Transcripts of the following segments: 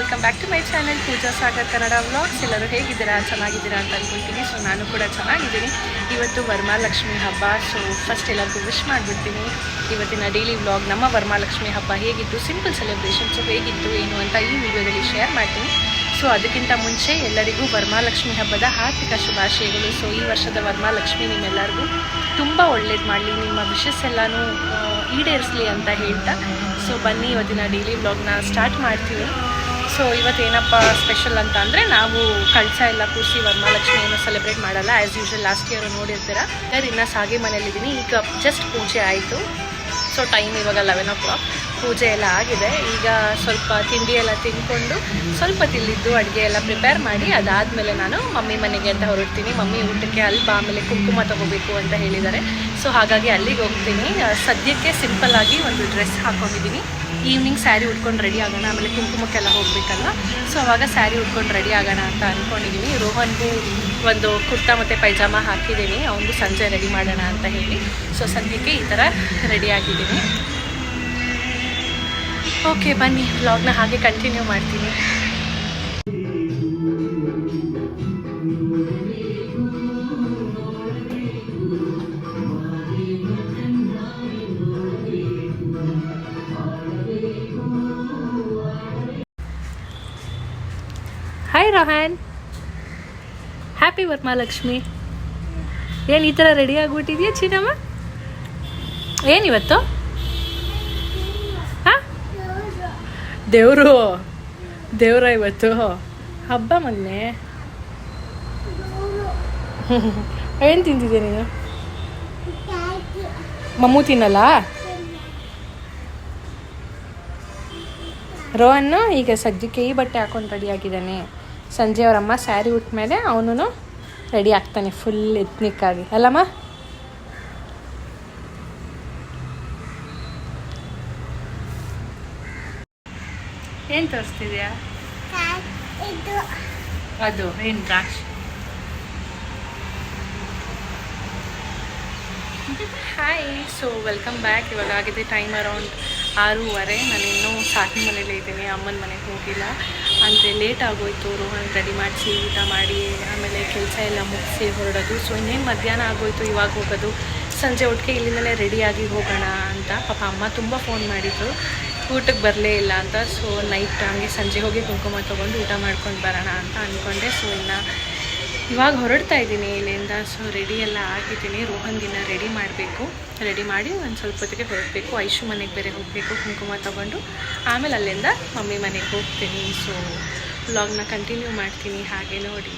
Welcome back to my channel Pooja Sagar Kannada vlogs. ಎಲ್ಲರೂ ಹೇಗಿದ್ದೀರಾ? ಚೆನ್ನಾಗಿದ್ದೀರಾ ಅಂತ ಅನ್ಕೊಳ್ತೀನಿ. ಸೊ ನಾನು ಕೂಡ ಚೆನ್ನಾಗಿದ್ದೀನಿ. ಇವತ್ತು ವರಮಾಲಕ್ಷ್ಮಿ ಹಬ್ಬ. ಸೊ ಫಸ್ಟ್ ಎಲ್ಲರಿಗೂ ವಿಶ್ ಮಾಡಿಬಿಡ್ತೀನಿ. ಇವತ್ತಿನ ಡೈಲಿ ವ್ಲಾಗ್ ನಮ್ಮ ವರಮಾಲಕ್ಷ್ಮಿ ಹಬ್ಬ ಹೇಗಿತ್ತು ಸಿಂಪಲ್ ಸೆಲೆಬ್ರೇಷನ್ಸು ಹೇಗಿತ್ತು, ಏನು ಅಂತ ಈ ವಿಡಿಯೋದಲ್ಲಿ ಶೇರ್ ಮಾಡ್ತೀನಿ. ಸೊ ಅದಕ್ಕಿಂತ ಮುಂಚೆ ಎಲ್ಲರಿಗೂ ವರಮಾಲಕ್ಷ್ಮಿ ಹಬ್ಬದ ಹಾರ್ದಿಕ ಶುಭಾಶಯಗಳು. ಸೊ ಈ ವರ್ಷದ ವರಮಾಲಕ್ಷ್ಮಿ ನಿಮ್ಮೆಲ್ಲರಿಗೂ ತುಂಬ ಒಳ್ಳೇದು ಮಾಡಲಿ. ನಿಮ್ಮ ವಿಶಸ್ ಎಲ್ಲನೂ ಈಡೇರಿಸಲಿ ಅಂತ ಹೇಳ್ತಾ. ಸೊ ಬನ್ನಿ, ಇವತ್ತಿನ ಡೈಲಿ ವ್ಲಾಗ್ನ ಸ್ಟಾರ್ಟ್ ಮಾಡ್ತೀವಿ. ಸೊ ಇವತ್ತೇನಪ್ಪ ಸ್ಪೆಷಲ್ ಅಂತ ಅಂದರೆ ನಾವು ಕಳಸ ಎಲ್ಲ ಕೂರಿಸಿ ವರಮಹಾಲಕ್ಷ್ಮಿಯನ್ನು ಸೆಲೆಬ್ರೇಟ್ ಮಾಡಲ್ಲ. ಆ್ಯಸ್ ಯೂಶುವಲ್ ಲಾಸ್ಟ್ ಇಯರ್ ನೋಡಿರ್ತೀರ? ಸರ್, ಇನ್ನು ಸಾಗಿ ಮನೇಲಿದ್ದೀನಿ ಈಗ ಜಸ್ಟ್ ಪೂಜೆ ಆಯಿತು. ಸೊ ಟೈಮ್ ಇವಾಗ ಲೆವೆನ್ ಓ ಕ್ಲಾಕ್ ಪೂಜೆ ಎಲ್ಲ ಆಗಿದೆ. ಈಗ ಸ್ವಲ್ಪ ತಿಂಡಿ ಎಲ್ಲ ತಿಂದ್ಕೊಂಡು ಸ್ವಲ್ಪ ತಿಲ್ಲಿದ್ದು ಅಡುಗೆ ಎಲ್ಲ ಪ್ರಿಪೇರ್ ಮಾಡಿ, ಅದಾದಮೇಲೆ ನಾನು ಮಮ್ಮಿ ಮನೆಗೆ ಅಂತ ಹೊರಡ್ತೀನಿ. ಮಮ್ಮಿ ಊಟಕ್ಕೆ ಅಲ್ಲಿ ಬಾ ಆಮೇಲೆ ಕುಂಕುಮ ತಗೋಬೇಕು ಅಂತ ಹೇಳಿದ್ದಾರೆ. ಸೊ ಹಾಗಾಗಿ ಅಲ್ಲಿಗೆ ಹೋಗ್ತೀನಿ. ಸದ್ಯಕ್ಕೆ ಸಿಂಪಲ್ ಆಗಿ ಒಂದು ಡ್ರೆಸ್ ಹಾಕೊಂಡಿದ್ದೀನಿ. ಈವ್ನಿಂಗ್ ಸ್ಯಾರಿ ಉಟ್ಕೊಂಡು ರೆಡಿ ಆಗೋಣ. ಆಮೇಲೆ ಕುಂಕುಮಕ್ಕೆಲ್ಲ ಹೋಗಬೇಕಲ್ಲ. ಸೊ ಅವಾಗ ಸ್ಯಾರಿ ಉಟ್ಕೊಂಡು ರೆಡಿ ಆಗೋಣ ಅಂತ ಅಂದ್ಕೊಂಡಿದ್ದೀನಿ ರೋಹನ್ಗೂ ಒಂದು ಕುರ್ತಾ ಮತ್ತು ಪೈಜಾಮ ಹಾಕಿದ್ದೀನಿ ಅವನು ಸಂಜೆ ರೆಡಿ ಮಾಡೋಣ ಅಂತ ಹೇಳಿ. ಸೊ ಸದ್ಯಕ್ಕೆ ಈ ಥರ ರೆಡಿ ಆಗಿದ್ದೀನಿ ಓಕೆ ಬನ್ನಿ. ವ್ಲಾಗ್ನ ಹಾಗೆ ಕಂಟಿನ್ಯೂ ಮಾಡ್ತೀನಿ. ಹ್ಯಾಪಿ ವರ್ಮಾಲಕ್ಷ್ಮಿ ಏನು ಈ ಥರ ರೆಡಿ ಆಗಿಬಿಟ್ಟಿದ್ಯಾ ಚೀನಮ್ಮ ಏನಿವತ್ತು ಹಾಂ? ದೇವರು, ದೇವ್ರ ಇವತ್ತು. ಹಬ್ಬ ಮೊನ್ನೆ. ಏನು ತಿಂತಿದ್ಯಾ ನೀನು? ಮಮ್ಮು ತಿನ್ನಲ್ಲ? ರೋಹನ್ನು ಈಗ ಸದ್ಯಕ್ಕೆ ಈ ಬಟ್ಟೆ ಹಾಕೊಂಡು ರೆಡಿ ಆಗಿದ್ದಾನೆ. ಸಂಜೆ ಅವರಮ್ಮ ಸ್ಯಾರಿ ಉಟ್ಮೇಲೆ ಅವನು ರೆಡಿ ಆಗ್ತಾನೆ ಫುಲ್ ಎತ್ನಿಕ್ ಆಗಿ. ಅಲ್ಲಮ್ಮ? ಏನು ತೋರಿಸ್ತಿದ್ಯಾ? ಅದು, ಏನು ದ್ರಾಕ್ಷಿ? ಹಾಯ್ ಸೊ ವೆಲ್ಕಮ್ ಬ್ಯಾಕ್ ಇವಾಗ ಆಗಿದೆ ಟೈಮ್ ಅರೌಂಡ್ ಆರೂವರೆ, ನಾನು ಇನ್ನೂ ಸಾಕಿನ ಮನೇಲೇ ಇದ್ದೀನಿ, ಅಮ್ಮನ ಮನೆಗೆ ಹೋಗಿಲ್ಲ. ಅಂದರೆ ಲೇಟ್ ಆಗೋಯ್ತು, ರೋಹನ್ ರೆಡಿ ಮಾಡಿಸಿ ಊಟ ಮಾಡಿ, ಆಮೇಲೆ ಕೆಲಸ ಎಲ್ಲ ಮುಗಿಸಿ ಹೊರಡೋದು. ಸೊ ಇನ್ನೇನು ಮಧ್ಯಾಹ್ನ ಆಗೋಯ್ತು, ಇವಾಗ ಹೋಗೋದು. ಸಂಜೆ ಒಟ್ಟಿಗೆ ಇಲ್ಲಿಂದಲೇ ರೆಡಿಯಾಗಿ ಹೋಗೋಣ ಅಂತ ಪಾಪ ಅಮ್ಮ ತುಂಬ ಫೋನ್ ಮಾಡಿದ್ರು. ಊಟಕ್ಕೆ ಬರಲೇ ಇಲ್ಲ ಅಂತ. ಸೊ ನೈಟ್ ಹಂಗೆ ಸಂಜೆ ಹೋಗಿ ಕುಂಕುಮ ತೊಗೊಂಡು ಊಟ ಮಾಡ್ಕೊಂಡು ಬರೋಣ ಅಂತ ಅಂದ್ಕೊಂಡೆ ಸೊ ಇನ್ನು ಇವಾಗ ಹೊರಡ್ತಾ ಇದ್ದೀನಿ ಇಲ್ಲಿಂದ ಸೊ ರೆಡಿ ಎಲ್ಲ ಆಗಿದ್ದೀನಿ. ದಿನ ರೆಡಿ ಮಾಡಬೇಕು. ರೆಡಿ ಮಾಡಿ ಒಂದು ಸ್ವಲ್ಪ ಹೊತ್ತಿಗೆ ಹೊರಡಬೇಕು. ಐಶು ಮನೆಗೆ ಬೇರೆ ಹೋಗಬೇಕು, ಕುಂಕುಮ ತೊಗೊಂಡು. ಆಮೇಲೆ ಅಲ್ಲಿಂದ ಮಮ್ಮಿ ಮನೆಗೆ ಹೋಗ್ತೀನಿ. ಸೊ ವ್ಲಾಗ್ನ ಕಂಟಿನ್ಯೂ ಮಾಡ್ತೀನಿ. ಹಾಗೆ ನೋಡಿ.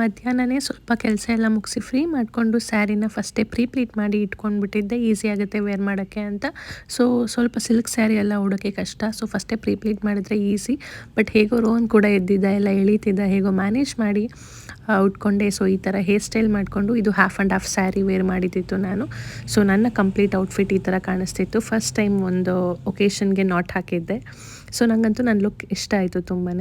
ಮಧ್ಯಾಹ್ನನೇ ಸ್ವಲ್ಪ ಕೆಲಸ ಎಲ್ಲ ಮುಗಿಸಿ ಫ್ರೀ ಮಾಡಿಕೊಂಡು ಸ್ಯಾರಿನ ಫಸ್ಟೇ ಪ್ರೀ ಪ್ಲೀಟ್ ಮಾಡಿ ಇಟ್ಕೊಂಡ್ಬಿಟ್ಟಿದ್ದೆ. ಈಸಿ ಆಗುತ್ತೆ ವೇರ್ ಮಾಡೋಕ್ಕೆ ಅಂತ. ಸೊ ಸ್ವಲ್ಪ ಸಿಲ್ಕ್ ಸ್ಯಾರಿ ಎಲ್ಲ ಉಡೋಕ್ಕೆ ಕಷ್ಟ. ಸೊ ಫಸ್ಟೇ ಪ್ರೀ ಪ್ಲೀಟ್ ಮಾಡಿದ್ರೆ ಈಸಿ ಬಟ್ ಹೇಗೋ ರೋನ್ ಕೂಡ ಎದ್ದಿದ್ದ, ಎಲ್ಲ ಎಳೀತಿದ್ದ, ಹೇಗೋ ಮ್ಯಾನೇಜ್ ಮಾಡಿ ಉಟ್ಕೊಂಡೆ. ಸೊ ಈ ಥರ ಹೇರ್ ಸ್ಟೈಲ್ ಮಾಡಿಕೊಂಡು ಇದು half and half saree wear ಮಾಡಿದ್ದಿತ್ತು ನಾನು. ಸೊ ನನ್ನ ಕಂಪ್ಲೀಟ್ ಔಟ್ಫಿಟ್ ಈ ಥರ ಕಾಣಿಸ್ತಿತ್ತು. ಫಸ್ಟ್ ಟೈಮ್ ಒಂದು ಒಕೇಶನ್ಗೆ ನಾಟ್ ಹಾಕಿದ್ದೆ. ಸೊ ನನಗಂತೂ ನನ್ನ ಲುಕ್ ಇಷ್ಟ ಆಯಿತು ತುಂಬಾ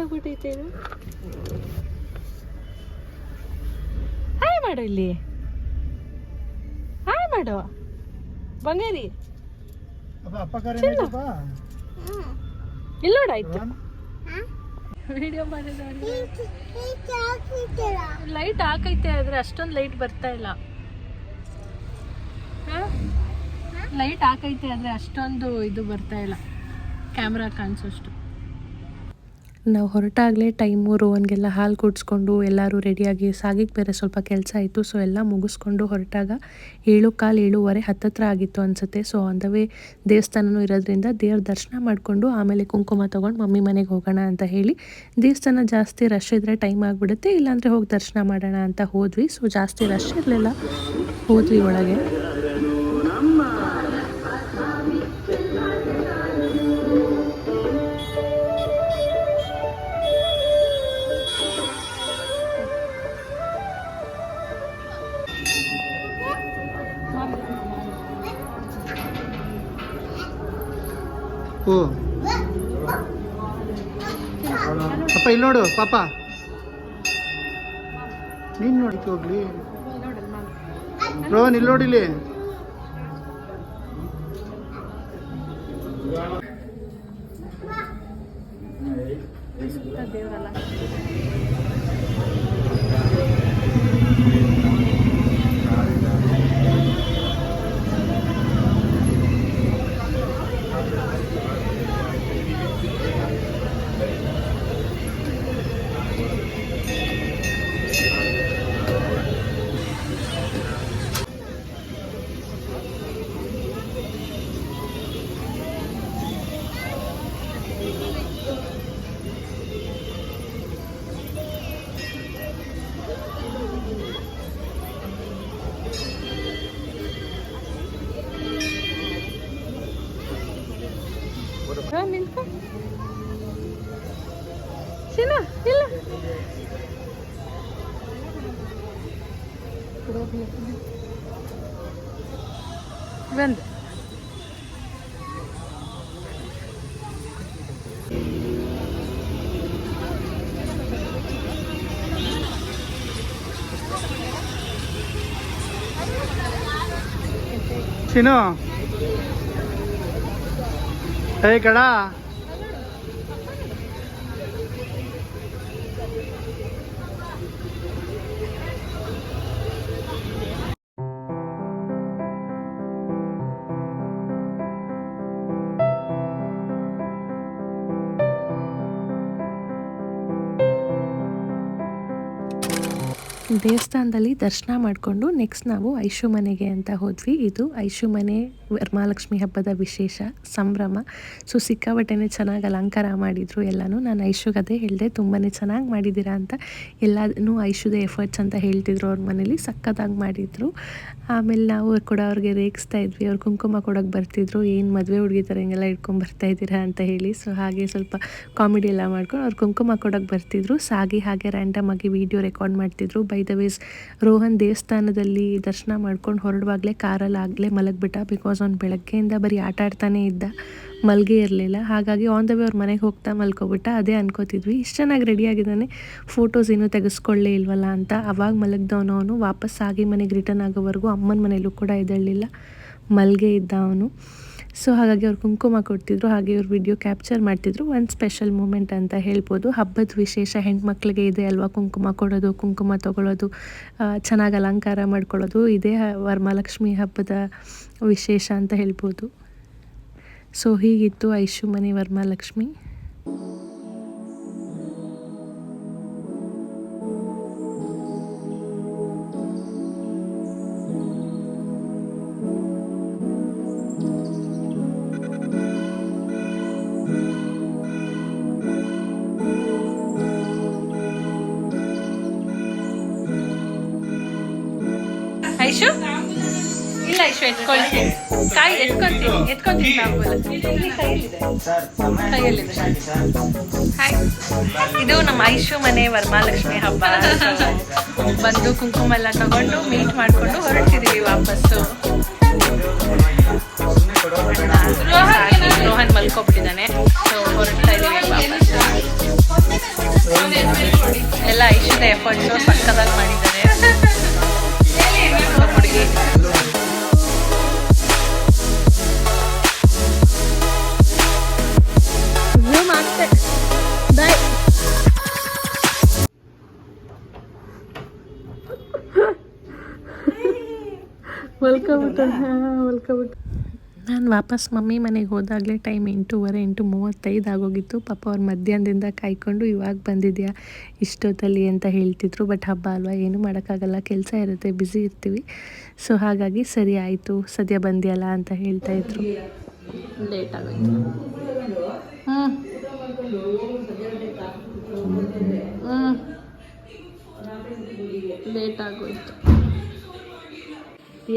ಆಗ್ಬಿಟ್ಟೈತೆ ಇದು ಹಾಯ್ ಮಾಡು ಇಲ್ಲಿ. ಹಾಯ್ ಮಾಡು. ಬಂಗಾರಿ. ಇಲ್ಲ ನೋಡಾಯ್ತು ವಿಡಿಯೋ ಲೈಟ್ ಹಾಕೈತೆ ಆದ್ರೆ ಅಷ್ಟೊಂದು ಲೈಟ್ ಬರ್ತಾ ಇಲ್ಲ. ಲೈಟ್ ಹಾಕೈತೆ ಆದ್ರೆ ಅಷ್ಟೊಂದು ಇದು ಬರ್ತಾ ಇಲ್ಲ. ಕ್ಯಾಮ್ರಾ ಕಾಣಿಸೋಷ್ಟು. ನಾವು ಹೊರಟಾಗಲೇ ಟೈಮು ರೋವನ್ಗೆಲ್ಲ ಹಾಲು ಕುಡಿಸ್ಕೊಂಡು ಎಲ್ಲರೂ ರೆಡಿಯಾಗಿ ಸಾಗಿಗೆ ಬೇರೆ ಸ್ವಲ್ಪ ಕೆಲಸ ಆಯಿತು ಸೊ ಎಲ್ಲ ಮುಗಿಸ್ಕೊಂಡು ಹೊರಟಾಗ ಏಳು ಕಾಲು ಏಳುವರೆ ಹತ್ತತ್ರ ಆಗಿತ್ತು ಅನಿಸುತ್ತೆ. ಸೊ ಆನ್ ದ ವೇ ದೇವಸ್ಥಾನನೂ ಇರೋದ್ರಿಂದ ದೇವ್ರ ದರ್ಶನ ಮಾಡಿಕೊಂಡು ಆಮೇಲೆ ಕುಂಕುಮ ತೊಗೊಂಡು ಮಮ್ಮಿ ಮನೆಗೆ ಹೋಗೋಣ ಅಂತ ಹೇಳಿ ದೇವಸ್ಥಾನ ಜಾಸ್ತಿ ರಶ್ ಇದ್ದರೆ ಟೈಮ್ ಆಗಿಬಿಡುತ್ತೆ, ಇಲ್ಲಾಂದರೆ ಹೋಗಿ ದರ್ಶನ ಮಾಡೋಣ ಅಂತ ಹೋದ್ವಿ. ಸೊ ಜಾಸ್ತಿ ರಶ್ ಇರಲಿಲ್ಲ, ಹೋದ್ವಿ ಒಳಗೆ. ಇಲ್ಲಿ ನೋಡು ಪಾಪ. ನೀನ್ ನೋಡಿ ಹೋಗ್ಲಿ. ರೋಹನ್ ಇಲ್ಲಿ ನೋಡಿಲಿ ದೇವರಲ್ಲ. ನಿಂತ್ಕೊ. ಶೀನಾ, ಇಲ್ಲ. ಬಂದೆ ಚಿನ್ನು ಹೇ ಕಡ ದೇವಸ್ಥಾನದಲ್ಲಿ ದರ್ಶನ ಮಾಡಿಕೊಂಡು ನೆಕ್ಸ್ಟ್ ನಾವು ಐಶು ಮನೆಗೆ ಅಂತ ಹೋದ್ವಿ. ಇದು ಐಶು ಮನೆ ವರಮಹಾಲಕ್ಷ್ಮಿ ಹಬ್ಬದ ವಿಶೇಷ, ಸಂಭ್ರಮ. ಸೊ ಸಿಕ್ಕಾಬಟ್ಟೆನೇ ಚೆನ್ನಾಗಿ ಅಲಂಕಾರ ಮಾಡಿದರು ಎಲ್ಲನೂ. ನಾನು ಐಶುಗೆ ಅದೇ ಹೇಳಿದೆ ತುಂಬಾ ಚೆನ್ನಾಗಿ ಮಾಡಿದ್ದೀರಾ ಅಂತ ಎಲ್ಲನೂ ಐಶುದ ಎಫರ್ಟ್ಸ್ ಅಂತ ಹೇಳ್ತಿದ್ರು ಅವ್ರ ಮನೇಲಿ, ಸಕ್ಕತ್ತಾಗಿ ಮಾಡಿದರು. ಆಮೇಲೆ ನಾವು ಕೂಡ ಅವ್ರಿಗೆ ರೇಗಿಸ್ತಾ ಇದ್ವಿ, ಅವ್ರು ಕುಂಕುಮ ಕೊಡೋಕೆ ಬರ್ತಿದ್ರು, ಏನು ಮದುವೆ ಹುಡುಗಿ ಥರ ಹಿಂಗೆಲ್ಲ ಇಟ್ಕೊಂಡು ಬರ್ತಾ ಇದ್ದೀರಾ ಅಂತ ಹೇಳಿ. ಸೊ ಹಾಗೆ ಸ್ವಲ್ಪ ಕಾಮಿಡಿ ಎಲ್ಲ ಮಾಡ್ಕೊಂಡು ಅವ್ರು ಕುಂಕುಮ ಕೊಡೋಕೆ ಬರ್ತಿದ್ರು. ಸಾಗಿ ಹಾಗೆ ರ್ಯಾಂಡಮ್ ಆಗಿ ವಿಡಿಯೋ ರೆಕಾರ್ಡ್ ಮಾಡ್ತಿದ್ರು, ಬೈ ದ ವೇಸ್ ರೋಹನ್ ದೇವಸ್ಥಾನದಲ್ಲಿ ದರ್ಶನ ಮಾಡ್ಕೊಂಡು ಹೊರಡುವಾಗಲೇ ಕಾರಲ್ಲಿ ಆಗಲೇ ಮಲಗಿಬಿಟ್ಟ ಬಿಕಾಸ್ ಅವ್ನು ಬೆಳಗ್ಗೆಯಿಂದ ಬರೀ ಆಟ ಆಡ್ತಾನೇ ಇದ್ದ. ಮಲಗೆ ಇರಲಿಲ್ಲ. ಹಾಗಾಗಿ ಆನ್ ದ ವೇ ಅವ್ರ ಮನೆಗೆ ಹೋಗ್ತಾ ಮಲ್ಕೊಬಿಟ್ಟ. ಅದೇ ಅನ್ಕೋತಿದ್ವಿ. ಇಷ್ಟು ಚೆನ್ನಾಗಿ ರೆಡಿ ಆಗಿದ್ದಾನೆ. ಫೋಟೋಸ್ ಏನೂ ತೆಗೆಸ್ಕೊಳ್ಳೇ ಇಲ್ವಲ್ಲ ಅಂತ ಅವಾಗ ಮಲಗ್ದವನು ಅವನು. ವಾಪಸ್ ಆಗಿ ಮನೆಗೆ ರಿಟರ್ನ್ ಆಗೋವರೆಗೂ ಅಮ್ಮನ ಮನೆಯಲ್ಲೂ ಕೂಡ ಎದ್ದೇಳಲಿಲ್ಲ ಮಲ್ಗೆ ಇದ್ದ ಅವನು. ಸೊ ಹಾಗಾಗಿ ಅವ್ರು ಕುಂಕುಮ ಕೊಡ್ತಿದ್ರು, ಹಾಗೆ ಇವ್ರು ವಿಡಿಯೋ ಕ್ಯಾಪ್ಚರ್ ಮಾಡ್ತಿದ್ರು. ಒಂದು ಸ್ಪೆಷಲ್ ಮೂಮೆಂಟ್ ಅಂತ ಹೇಳ್ಬೋದು. ಹಬ್ಬದ ವಿಶೇಷ ಹೆಣ್ಮಕ್ಳಿಗೆ ಇದೆ ಅಲ್ವಾ? ಕುಂಕುಮ ಕೊಡೋದು, ಕುಂಕುಮ ತೊಗೊಳೋದು ಚೆನ್ನಾಗಿ ಅಲಂಕಾರ ಮಾಡ್ಕೊಳ್ಳೋದು. ಇದೇ ವರಮಹಾಲಕ್ಷ್ಮಿ ಹಬ್ಬದ ವಿಶೇಷ ಅಂತ ಹೇಳ್ಬೋದು. ಸೊ ಹೀಗಿತ್ತು ಐಶು ಮನೆ ವರಮಹಾಲಕ್ಷ್ಮಿ. ಐಶು? ಇಲ್ಲ ಐಶು ಎತ್ಕೊಳ್ತೀನಿ. ಕಾಯಿ ಎತ್ಕೊಳ್ತೀನಿ ಎತ್ಕೊಂತೀನಿ ಇಲ್ಲಿ ಕೈಯಲ್ಲಿದೆ. ಹಾಯ್ ಇದು ನಮ್ಮ ಐಶು ಮನೆ ವರಮಹಾಲಕ್ಷ್ಮಿ ಹಬ್ಬ. ಬಂದು ಕುಂಕುಮ ಎಲ್ಲ ತಗೊಂಡು ಮೀಟ್ ಮಾಡ್ಕೊಂಡು ಹೊರಡ್ತಿದೀವಿ ವಾಪಸ್ಸು. ರೋಹನ್ ಮಲ್ಕೊಬಿಟ್ಟಿದ್ದಾನೆ. ಸೊ ನಾನು ವಾಪಸ್ ಮಮ್ಮಿ ಮನೆಗೆ ಹೋದಾಗಲೇ ಟೈಮ್ ಎಂಟೂವರೆ ಎಂಟು ಮೂವತ್ತೈದು ಆಗೋಗಿತ್ತು. ಪಾಪ ಅವ್ರು ಮಧ್ಯಾಹ್ನದಿಂದ ಕಾಯ್ಕೊಂಡು ಇವಾಗ ಬಂದಿದೆಯಾ ಇಷ್ಟೊತ್ತಲ್ಲಿ ಅಂತ ಹೇಳ್ತಿದ್ರು. ಬಟ್ ಹಬ್ಬ ಅಲ್ವಾ ಏನೂ ಮಾಡೋಕ್ಕಾಗಲ್ಲ. ಕೆಲಸ ಇರುತ್ತೆ ಬ್ಯುಸಿ ಇರ್ತೀವಿ. ಸೊ ಹಾಗಾಗಿ ಸರಿ ಆಯಿತು. ಸದ್ಯ ಬಂದಿಯಲ್ಲ ಅಂತ ಹೇಳ್ತಾ ಇದ್ರು. ಲೇಟ್ ಆಗೋಯ್ತು. ಹ್ಞೂ ಲೇಟ್ ಆಗೋಯ್ತು.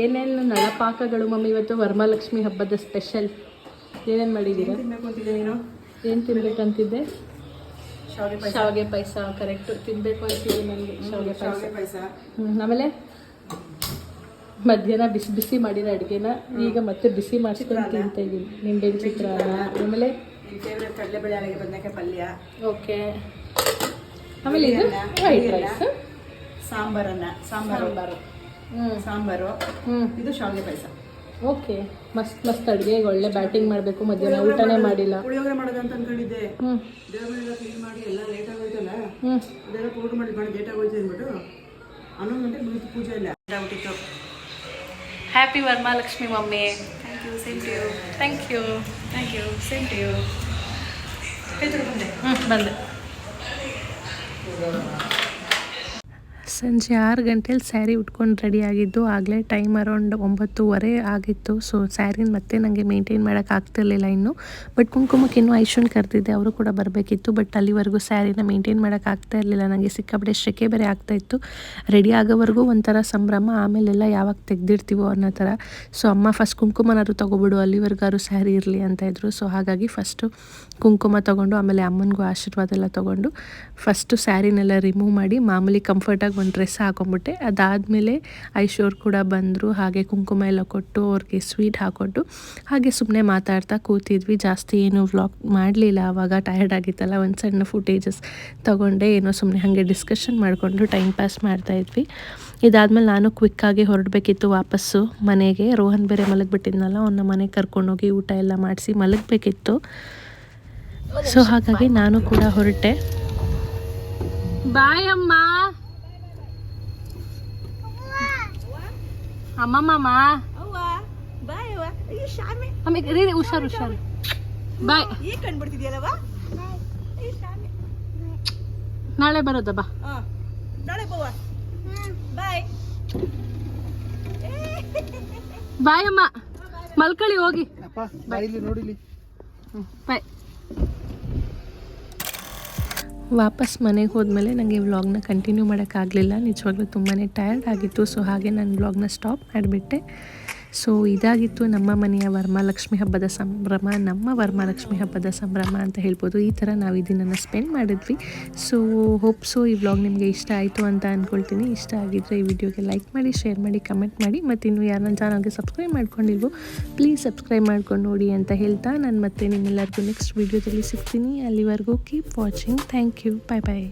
ಏನೇನು ನಳಪಾಕಗಳು ಮಮ್ಮಿ? ಇವತ್ತು ವರಮಹಾಲಕ್ಷ್ಮಿ ಹಬ್ಬದ ಸ್ಪೆಷಲ್ ಏನೇನು ಮಾಡಿದ್ದೀರಾ? ಏನು ತಿನ್ಬೇಕಂತಿದ್ದೆ ಶಾವಿಗೆ ಪಾಯಸ. ಕರೆಕ್ಟು ತಿನ್ನಬೇಕು ಅಂತಿದ್ದೆ ನನಗೆ ಶಾವಿಗೆ ಪಾಯಸ. ಹ್ಞೂ ಆಮೇಲೆ ಮಧ್ಯಾಹ್ನ ಬಿಸಿ ಬಿಸಿ ಮಾಡಿರೋ ಅಡುಗೆನ ಈಗ ಮತ್ತೆ ಬಿಸಿ ಮಾಡಿಸ್ಕೊಂಡು ತಿಂತಾ ಇದ್ದೀನಿ ನಿಂಬೆ ಚಿತ್ರಾನ್ನ. ಆಮೇಲೆ ಕಡಲೆಬೇಳೆ ಬದನೆಕಾಯಿ ಪಲ್ಯ. ಓಕೆ. ಆಮೇಲೆ ಇದು ರೈಸ್ ಸಾಂಬಾರನ್ನ. ಸಾಂಬಾರು. ಸಾಂಬಾರು ಹ್ಞೂ ಸಾಂಬಾರು. ಹ್ಞೂ ಇದು ಶಾವಿಗೆ ಪಾಯಸ. ಓಕೆ. ಮಸ್ತ್ ಮಸ್ತ್ ಅಡುಗೆ. ಒಳ್ಳೆ ಬ್ಯಾಟಿಂಗ್ ಮಾಡಬೇಕು ಮಧ್ಯಾಹ್ನ ಊಟನೇ ಮಾಡಿಲ್ಲ. ಪುಳಿಯೋಗರೆ ಮಾಡೋದು ಅಂತ ಅನ್ಕೊಂಡಿದ್ದೆ. ಹ್ಞೂ ದೇವರೆಲ್ಲ ಕ್ಲೀನ್ ಮಾಡಿ ಎಲ್ಲ ಲೇಟ್ ಆಗೋಯ್ತಲ್ಲ? ಹ್ಞೂ ಅದೆಲ್ಲ ಪೌಡ್ರ್ ಮಾಡಿ ಮಾಡಿ ಲೇಟ್ ಆಗೋಯ್ತು ಅಂದ್ಬಿಟ್ಟು ಹನ್ನೊಂದು ಗಂಟೆಗೆ ಮುಗಿತು ಪೂಜೆ ಇಲ್ಲ ಆಗ್ಬಿಟ್ಟಿತ್ತು. Happy Varamahalakshmi mummy. Thank you same to you thank you thank you same to you ಬಂದೆ. ಹ್ಞೂ ಬಂದೆ. ಸಂಜೆ ಆರು ಗಂಟೆಲಿ ಸ್ಯಾರಿ ಉಟ್ಕೊಂಡು ರೆಡಿ ಆಗಿದ್ದು ಆಗಲೇ ಟೈಮ್ ಅರೌಂಡ್ ಒಂಬತ್ತುವರೆ ಆಗಿತ್ತು. ಸೊ ಸ್ಯಾರಿನ ಮತ್ತೆ ನನಗೆ ಮೇಂಟೈನ್ ಆಗ್ತಿರ್ಲಿಲ್ಲ ಇನ್ನು. ಬಟ್ ಕುಂಕುಮಕ್ಕೆ ಇನ್ನೂ ಐಶನ್ ಕರೆದಿದ್ದೆ, ಅವರು ಕೂಡ ಬರಬೇಕಿತ್ತು. ಬಟ್ ಅಲ್ಲಿವರೆಗೂ ಸ್ಯಾರಿನ ಮೇಂಟೈನ್ ಆಗ್ತಾ ಇರಲಿಲ್ಲ. ನನಗೆ ಸಿಕ್ಕಾಪಟ್ಟೆ ಶೆಕೆ ಬೇರೆ ಆಗ್ತಾ ಇತ್ತು. ರೆಡಿ ಆಗೋವರೆಗೂ ಒಂಥರ ಸಂಭ್ರಮ ಆಮೇಲೆಲ್ಲ ಯಾವಾಗ ತೆಗೆದಿರ್ತೀವೋ ಅನ್ನೋ ಥರ. ಸೊ ಅಮ್ಮ ಫಸ್ಟ್ ಕುಂಕುಮನಾದ್ರು ತೊಗೊಬಿಡು ಅಲ್ಲಿವರೆಗಾರು ಸ್ಯಾರಿ ಇರಲಿ ಅಂತ ಇದ್ರು. ಸೊ ಹಾಗಾಗಿ ಫಸ್ಟು ಕುಂಕುಮ ತೊಗೊಂಡು, ಆಮೇಲೆ ಅಮ್ಮನಿಗೂ ಆಶೀರ್ವಾದ ಎಲ್ಲ ತೊಗೊಂಡು ಫಸ್ಟು ಸ್ಯಾರಿನೆಲ್ಲ ರಿಮೂವ್ ಮಾಡಿ ಮಾಮೂಲಿ ಕಂಫರ್ಟಾಗಿ ಒಂದು ಡ್ರೆಸ್ ಹಾಕೊಂಬಿಟ್ಟೆ. ಅದಾದಮೇಲೆ ಐಶೋರ್ ಕೂಡ ಬಂದರು. ಹಾಗೆ ಕುಂಕುಮ ಎಲ್ಲ ಕೊಟ್ಟು ಅವ್ರಿಗೆ ಸ್ವೀಟ್ ಹಾಕ್ಕೊಟ್ಟು ಹಾಗೆ ಸುಮ್ಮನೆ ಮಾತಾಡ್ತಾ ಕೂತಿದ್ವಿ. ಜಾಸ್ತಿ ಏನು ವ್ಲಾಗ್ ಮಾಡಲಿಲ್ಲ. ಆವಾಗ ಟಯರ್ಡ್ ಆಗಿತ್ತಲ್ಲ. ಒಂದು ಸಣ್ಣ ಫುಟೇಜಸ್ ತೊಗೊಂಡೆ. ಏನೋ ಸುಮ್ಮನೆ ಹಾಗೆ ಡಿಸ್ಕಷನ್ ಮಾಡಿಕೊಂಡು ಟೈಮ್ ಪಾಸ್ ಮಾಡ್ತಾಯಿದ್ವಿ ಇದಾದಮೇಲೆ ನಾನು ಕ್ವಿಕ್ಕಾಗಿ ಹೊರಡಬೇಕಿತ್ತು ವಾಪಸ್ಸು ಮನೆಗೆ. ರೋಹನ್ ಬೇರೆ ಮಲಗಿಬಿಟ್ಟಿದ್ನಲ್ಲ. ಅವನ್ನ ಮನೆಗೆ ಕರ್ಕೊಂಡೋಗಿ ಊಟ ಎಲ್ಲ ಮಾಡಿಸಿ ಮಲಗಬೇಕಿತ್ತು. ಸೊ ಹಾಗಾಗಿ ನಾನು ಕೂಡ ಹೊರಟೆ. ಬಾಯ್ ಅಮ್ಮ ಅಮ್ಮ ಮಾಮ ಅವ್ವ ಬಾಯ್ ಅವ್ವ. ಅಯ್ಯೋ ಶಾಮೆ. ಆಮೇಲೆ ರೀ ರೀ, ಹುಷಾರು ಹುಷಾರು. ಬಾಯ್. ಈಗ ಕಂಡ್ಬಿಡ್ತಿದ್ಯಲ್ಲವ ನಾಳೆ ಬರೋದ ಬಾ. ನಾಳೆ ಬವ್ವ ಬಾಯ್. ಬಾಯ್ ಅಮ್ಮ ಮಲ್ಕಳಿ ಹೋಗಿ. ಬಾಯ್ ಬಾಯಿಲಿ ನೋಡಿಲಿ. ಬಾಯ್. ವಾಪಸ್ ಮನೆಗೆ ಹೋದ್ಮೇಲೆ ನನಗೆ ವ್ಲಾಗ್ನ ಕಂಟಿನ್ಯೂ ಮಾಡೋಕ್ಕಾಗಲಿಲ್ಲ. ನಿಜವಾಗ್ಲೂ ತುಂಬಾ ಟಯರ್ಡ್ ಆಗಿತ್ತು. ಸೊ ಹಾಗೆ ನಾನು ವ್ಲಾಗ್ನ ಸ್ಟಾಪ್ ಮಾಡಿಬಿಟ್ಟೆ. ಸೊ ಇದಾಗಿತ್ತು ನಮ್ಮ ಮನೆಯ ವರ್ಮಾಲಕ್ಷ್ಮಿ ಹಬ್ಬದ ಸಂಭ್ರಮ, ನಮ್ಮ ವರ್ಮಾಲಕ್ಷ್ಮಿ ಹಬ್ಬದ ಸಂಭ್ರಮ ಅಂತ ಹೇಳ್ಬೋದು. ಈ ಥರ ನಾವು ಇದನ್ನು ಸ್ಪೆಂಡ್ ಮಾಡಿದ್ವಿ. ಸೊ ಹೋಪ್ ಸೊ ಈ ವ್ಲಾಗ್ ನಿಮಗೆ ಇಷ್ಟ ಆಯಿತು ಅಂತ ಅಂದ್ಕೊಳ್ತೀನಿ ಇಷ್ಟ ಆಗಿದ್ದರೆ ಈ ವಿಡಿಯೋಗೆ ಲೈಕ್ ಮಾಡಿ ಶೇರ್ ಮಾಡಿ ಕಮೆಂಟ್ ಮಾಡಿ. ಮತ್ತು ಇನ್ನು ಯಾರನ್ನ ಚಾನಲ್ಗೆ ಸಬ್ಸ್ಕ್ರೈಬ್ ಮಾಡ್ಕೊಂಡಿಲ್ವೋ ಪ್ಲೀಸ್ ಸಬ್ಸ್ಕ್ರೈಬ್ ಮಾಡ್ಕೊಂಡು ನೋಡಿ ಅಂತ ಹೇಳ್ತಾ ನಾನು ಮತ್ತೆ ನಿಮ್ಮೆಲ್ಲರಿಗೂ ನೆಕ್ಸ್ಟ್ ವೀಡಿಯೋದಲ್ಲಿ ಸಿಗ್ತೀನಿ. ಅಲ್ಲಿವರೆಗೂ keep watching thank you bye bye